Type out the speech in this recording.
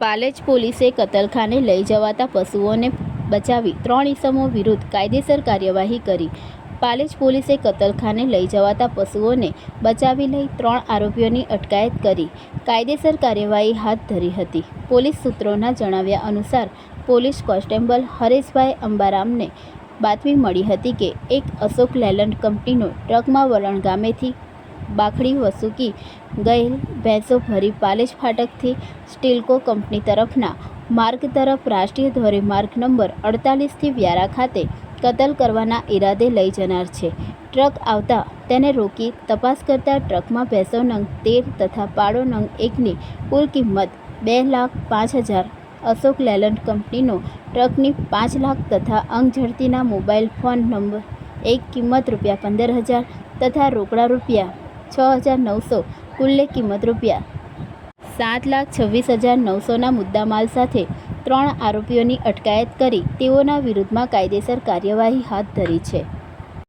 પાલેજ પોલીસે કતલખાને લઈ જવાતા પશુઓને બચાવી ત્રણ ઇસમો વિરુદ્ધ કાયદેસર કાર્યવાહી કરી. પાલેજ પોલીસે કતલખાને લઈ જવાતા પશુઓને બચાવી લઈ ત્રણ આરોપીઓની અટકાયત કરી. કાયદેસર કાર્યવાહી હાથ ધરી હતી. પોલીસ સૂત્રોના જણાવ્યા અનુસાર, પોલીસ કોન્સ્ટેબલ હરેશભાઈ અંબારામને બાતમી મળી હતી કે એક અશોક લેલન્ડ કંપનીનો ટ્રકમાં વલણ ગામેથી બાખડી વસુકી ગયેલ ભેંસો ભરી પાલેજ ફાટકથી સ્ટીલકો કંપની તરફના માર્ગ તરફ રાષ્ટ્રીય ધોરીમાર્ગ નંબર અડતાલીસથી વ્યારા ખાતે કતલ કરવાના ઈરાદે લઈ જનાર છે. ટ્રક આવતા તેને રોકી તપાસ કરતા ટ્રકમાં ભેંસો નંગ તેર તથા પાડો નંગ એકની કુલ કિંમત બે લાખ પાંચ હજાર અશોક લેલન્ડ કંપનીનો ટ્રકની પાંચ લાખ તથા અંગ ઝડતીના મોબાઈલ ફોન નંબર, એક કિંમત રૂપિયા પંદર હજાર તથા રોકડા રૂપિયા છ હજાર નવસો કુલ્લે કિંમત રૂપિયા. સાત લાખ છવ્વીસ હજાર નવસોના મુદ્દામાલ સાથે ત્રણ આરોપીઓની અટકાયત કરી તેઓના વિરુદ્ધમાં કાયદેસર કાર્યવાહી હાથ ધરી છે.